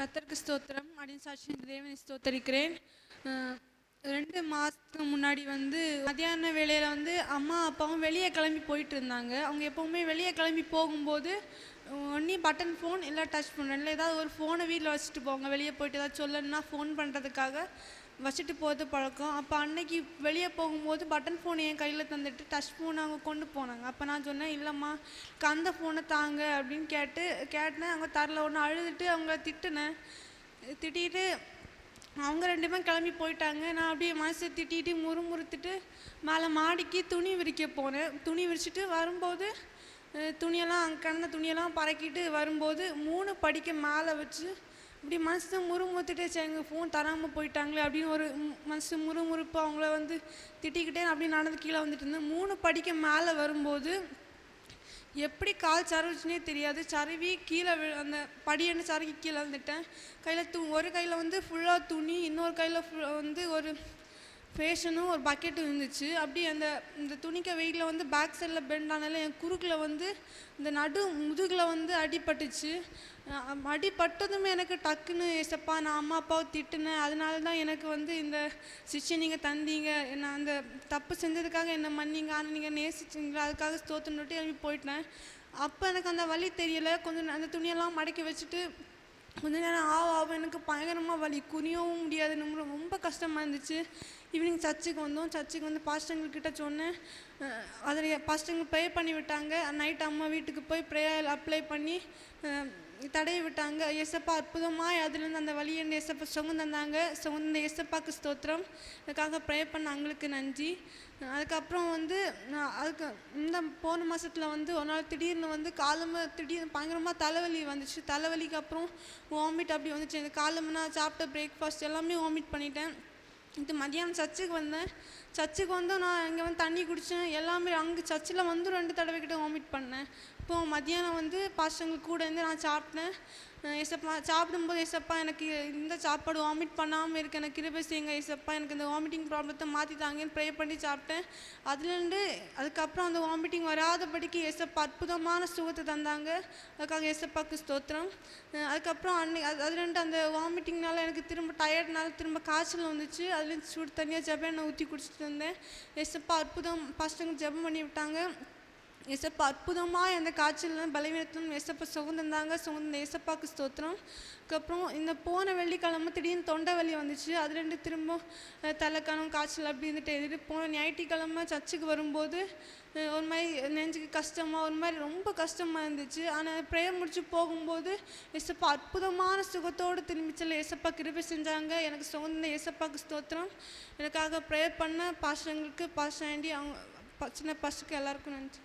கத்தருக்கு ஸ்தோத்திரம். அப்படின்னு சாட்சி தேவனை ஸ்தோத்தரிக்கிறேன். ரெண்டு மாதத்துக்கு முன்னாடி வந்து மத்தியான வேலையில் வந்து அம்மா அப்பாவும் வெளியே கிளம்பி போயிட்டு இருந்தாங்க அவங்க எப்போவுமே வெளியே கிளம்பி போகும்போது ஒன்றி பட்டன் ஃபோன் இல்லை டச் ஃபோன் இல்லை ஏதாவது ஒரு ஃபோனை வீட்டில் வச்சுட்டு போங்க. வெளியே போயிட்டு ஏதாவது சொல்லணுன்னா ஃபோன் பண்ணுறதுக்காக வச்சுட்டு போகிறது பழக்கம். அப்போ அன்னைக்கு வெளியே போகும்போது பட்டன் ஃபோன் என் கையில் தந்துட்டு டச் ஃபோன் அவங்க கொண்டு போனாங்க. அப்போ நான் சொன்னேன் இல்லைம்மா எனக்கு அந்த ஃபோனை தாங்க அப்படின்னு கேட்டு கேட்டேன். அவங்க தரல. ஒன்று அழுதுட்டு அவங்கள திட்டுனேன். திட்டிட்டு அவங்க ரெண்டு பேரும் கிளம்பி போயிட்டாங்க. நான் அப்படியே மனசை திட்டிட்டு முறுமுறுத்துட்டு மேலே மாடிக்கு துணி விரிக்க போனேன். துணி விரிச்சிட்டு வரும்போது துணியெல்லாம் அங்கே கிடந்த துணியெல்லாம் பறக்கிட்டு வரும்போது மூணு படிக்க மேலே வச்சு இப்படி மனசு முறுமுறுத்துட்டே எங்கள் ஃபோன் தராமல் போயிட்டாங்களே அப்படின்னு ஒரு மனசு முறுமுறுப்பு அவங்கள வந்து திட்டிக்கிட்டே அப்படியே நடந்து கீழே வந்துட்டு இருந்தேன் மூணு படிக்க மேலே வரும்போது எப்படி கால் சரவுச்சுனே தெரியாது. சருவி கீழே விழு அந்த படியன்னு சருகி கீழே வந்துட்டேன். கையில் தூ ஒரு கையில் வந்து ஃபுல்லாக துணி இன்னொரு கையில் ஃபுல் வந்து ஒரு ஃபேஷனும் ஒரு பக்கெட்டும் இருந்துச்சு. அப்படி அந்த இந்த துணிக்க வெயிட்டில் வந்து பேக் சைடில் பெண்ட் ஆனால என் குறுக்கில் வந்து இந்த நடு முதுகில் வந்து அடிபட்டுச்சு. அடிபட்டதுமே எனக்கு டக்குன்னு ஏசப்பா நான் அம்மா அப்பாவை திட்டுனேன். அதனால தான் எனக்கு வந்து இந்த சிக்ஷை நீங்கள் தந்தீங்க. நான் அந்த தப்பு செஞ்சதுக்காக என்னை மன்னிங்க ஆனால் நீங்கள் நேசிச்சிங்களா அதுக்காக ஸ்தோத்திரம் எழுப்பி போயிட்டேன். அப்போ எனக்கு அந்த வலி தெரியலை. கொஞ்சம் அந்த துணியெல்லாம் மடக்கி வச்சுட்டு கொஞ்ச நேரம் ஆவ ஆவ எனக்கு பயங்கரமாக வலி. குறியவும் முடியாது. ரொம்ப கஷ்டமாக இருந்துச்சு. ஈவினிங் சர்ச்சுக்கு வந்தோம். சர்ச்சுக்கு வந்து பாஸ்டங்கள்கிட்ட சொன்னேன். அதில் பாஸ்டங்க ப்ரே பண்ணி விட்டாங்க. நைட் அம்மா வீட்டுக்கு போய் ப்ரேயர் அப்ளை பண்ணி தடவி விட்டாங்க. ஏசப்பா அற்புதமாக அதுலேருந்து அந்த வழியை என்ன சுகம் தந்தாங்க. சுகந்த எசப்பாக்கு ஸ்தோத்திரம். அதுக்காக ப்ரே பண்ண அவங்களுக்கு நன்றி. அதுக்கப்புறம் வந்து நான் அதுக்கு இந்த போன மாதத்தில் வந்து ஒரு நாள் திடீர்னு வந்து காலம திடீர்னு பயங்கரமாக தலைவலி வந்துச்சு. தலைவலிக்கு அப்புறம் வாமிட் அப்படி வந்துச்சு. இந்த காலம்பு நான் சாப்பிட்ட பிரேக்ஃபாஸ்ட் எல்லாமே வாமிட் பண்ணிட்டேன். இது மதியானம் சர்ச்சுக்கு வந்தேன். சர்ச்சுக்கு வந்து நான் இங்கே வந்து தண்ணி குடித்தேன் எல்லாமே அங்கே சர்ச்சில் வந்து ரெண்டு தடவை கிட்ட வாமிட் பண்ணேன். இப்போது மதியானம் வந்து பாஸ்டங்க கூட இருந்து நான் சாப்பிட்டேன். ஏசப்பா சாப்பிடும்போது ஏசப்பா எனக்கு இந்த சாப்பாடு வாமிட் பண்ணாமல் இருக்கு எனக்கு கிருபை செய்யுங்க ஏசப்பா. எனக்கு இந்த வாமிட்டிங் ப்ராப்ளத்தை மாற்றி தாங்கன்னு ப்ரே பண்ணி சாப்பிட்டேன். அதுலேருந்து அதுக்கப்புறம் அந்த வாமிட்டிங் வராதபடிக்கு ஏசப்பா அற்புதமான சுகத்தை தந்தாங்க. அதுக்காக ஏசப்பாக்கு ஸ்தோத்திரம். அதுக்கப்புறம் அன்னை அது அதுலேருந்து அந்த வாமிட்டிங்னால எனக்கு திரும்ப டயர்ட்னால திரும்ப காய்ச்சல் வந்துச்சு. அதுலேருந்து சூடு தனியாக ஜபம் நான் ஊற்றி குடிச்சிட்டு இருந்தேன். ஏசப்பா அற்புதம் பாஸ்டங்க ஜெபம் பண்ணி விட்டாங்க. ஏசப்பா அற்புதமாக அந்த காய்ச்சலும் பலவீனத்திலும் ஏசப்பா சுகந்தந்தாங்க சுகந்த ஏசப்பாக்கு ஸ்தோத்திரம். அதுக்கப்புறம் இந்த போன வெள்ளிக்கிழமை திடீர்னு தொண்டை வலி வந்துச்சு. அதுலேருந்து திரும்ப அஹ், காய்ச்சல் அப்படி இருந்துட்டு எழுதிட்டு போன ஞாயிற்றுக்கிழமை சர்ச்சுக்கு வரும்போது ஒரு மாதிரி நெஞ்சுக்கு கஷ்டமாக ஒரு மாதிரி ரொம்ப கஷ்டமாக இருந்துச்சு. ஆனால் ப்ரேயர் முடிச்சு போகும்போது ஏசப்பா அற்புதமான சுகத்தோடு திரும்பிச்சல ஏசப்பா கிருபை செஞ்சாங்க. எனக்கு சுகந்த ஏசப்பாக்கு ஸ்தோத்திரம். எனக்காக ப்ரேயர் பண்ண பாஷங்களுக்கு பாஷாண்டி அவங்க சின்ன பசுக்கு எல்லாருக்கும் நன்றி.